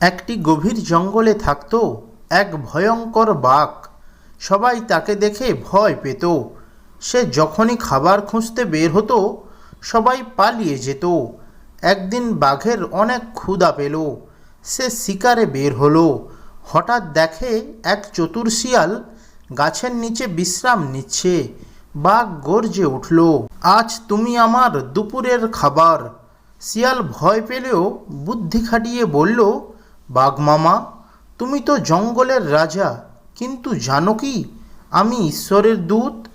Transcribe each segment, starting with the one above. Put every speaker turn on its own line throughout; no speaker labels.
একটি গভীর জঙ্গলে থাকত এক ভয়ঙ্কর বাঘ। সবাই তাকে দেখে ভয় পেত। সে যখনই খাবার খুঁজতে বের হতো, সবাই পালিয়ে যেত। একদিন বাঘের অনেক ক্ষুধা পেল। সে শিকারে বের হলো। হঠাৎ দেখে এক চতুর শিয়াল গাছের নিচে বিশ্রাম নিচ্ছে। বাঘ গর্জে উঠল, আজ তুমি আমার দুপুরের খাবার। শিয়াল ভয় পেলেও বুদ্ধি খাটিয়ে বলল বাঘ মামা, তুমি তো জঙ্গলের রাজা, কিন্তু জানো কি, আমি ঈশ্বরের দূত,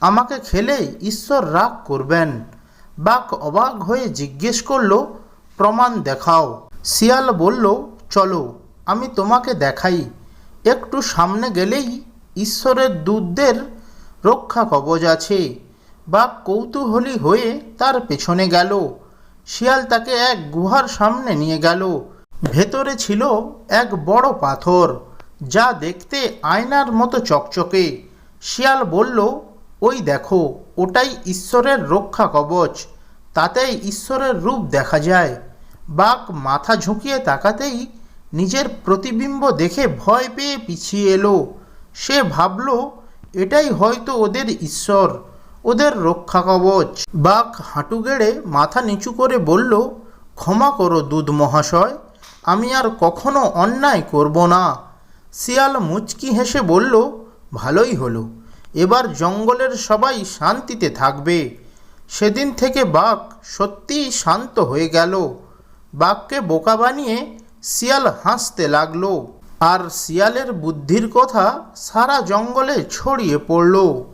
আমাকে খেলে ঈশ্বর রাগ করবেন। বাঘ অবাক হয়ে জিজ্ঞেস করল, প্রমাণ দেখাও। শিয়াল বলল, চলো, আমি তোমাকে দেখাই। একটু সামনে গেলেই ঈশ্বরের দূতদের রক্ষা কবচ আছে। বাঘ কৌতূহলী হয়ে তার পেছনে গেল। শিয়াল তাকে এক গুহার সামনে নিয়ে গেল। ভেতরে ছিল এক বড় পাথর যা দেখতে আয়নার মতো চকচকে। শিয়াল বলল, ওই দেখো, ওটাই ঈশ্বরের রক্ষা কবচ। তাতেই ঈশ্বরের রূপ দেখা যায় বাঘ মাথা ঝুঁকিয়ে তাকাতেই নিজের প্রতিবিম্ব দেখে ভয় পেয়ে পিছিয়ে এলো। সে ভাবল, এটাই হয়তো ওদের ঈশ্বর, ওদের রক্ষা কবচ বাঘ হাঁটু গেড়ে মাথা নিচু করে বলল, ক্ষমা করো দুধ মহাশয়। আমি আর কখনো অন্যায় করব না। শিয়াল মুচকি হেসে বলল, ভালোই হলো। এবার জঙ্গলের সবাই শান্তিতে থাকবে। সেদিন থেকে বাঘ সত্যিই শান্ত হয়ে গেল। বাঘকে বোকা বানিয়ে শিয়াল হাসতে লাগল। আর শিয়ালের বুদ্ধির কথা সারা জঙ্গলে ছড়িয়ে পড়ল।